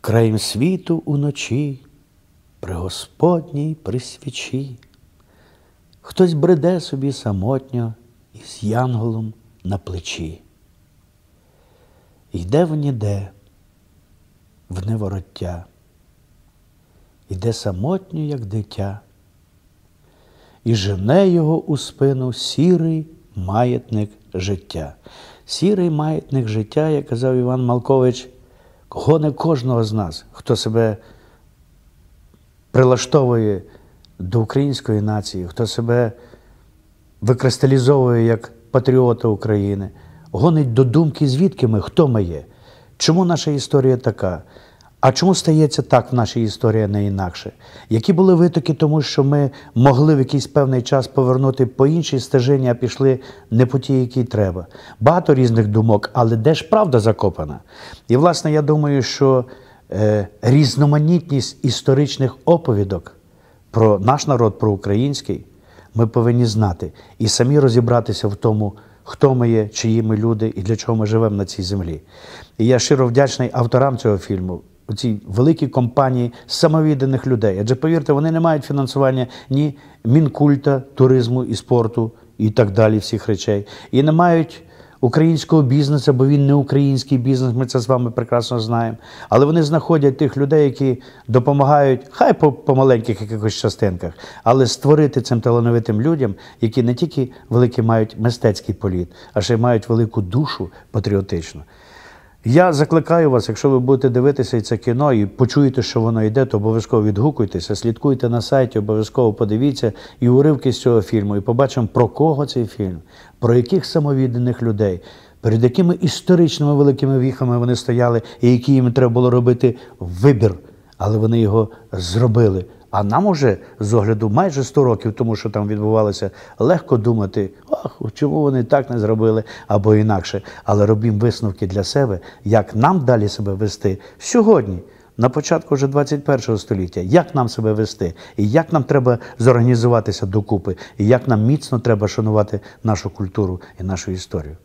Краєм світу уночі, при Господній при свічі. Хтось бреде собі самотньо із янголом на плечі. Йде в ніде, в невороття, йде самотньо, як дитя, і жене його у спину сірий маятник життя. Сірий маятник життя, як казав Іван Малкович, гоне кожного з нас, хто себе прилаштовує до української нації, хто себе викристалізовує як патріота України, гонить до думки, звідки ми, хто ми є, чому наша історія така. А чому стається так в нашій історії, не інакше? Які були витоки, тому що ми могли в якийсь певний час повернути по іншій стежині, а пішли не по тій, якій треба? Багато різних думок, але де ж правда закопана? І, власне, я думаю, що е, різноманітність історичних оповідок про наш народ, про український, ми повинні знати і самі розібратися в тому, хто ми є, чиї ми люди і для чого ми живемо на цій землі. І я щиро вдячний авторам цього фільму. Цій великій компанії самовідданих людей. Адже повірте, вони не мають фінансування ні мінкульта, туризму і спорту і так далі, всіх речей, і не мають українського бізнесу, бо він не український бізнес, ми це з вами прекрасно знаємо. Але вони знаходять тих людей, які допомагають, хай по, по маленьких якихось частинках, але створити цим талановитим людям, які не тільки великий мають мистецький політ, а ще й мають велику душу патріотичну. Я закликаю вас, якщо ви будете дивитися це кіно і почуєте, що воно йде, то обов'язково відгукуйтеся, слідкуйте на сайті, обов'язково подивіться і уривки з цього фільму, і побачимо, про кого цей фільм, про яких самовідданих людей, перед якими історичними великими віхами вони стояли, і які їм треба було робити вибір, але вони його зробили. А нам уже з огляду майже 100 років, тому що там відбувалося, легко думати, ах, чому вони так не зробили або інакше. Але робімо висновки для себе, як нам далі себе вести сьогодні, на початку вже 21 століття, як нам себе вести, і як нам треба зорганізуватися докупи, і як нам міцно треба шанувати нашу культуру і нашу історію.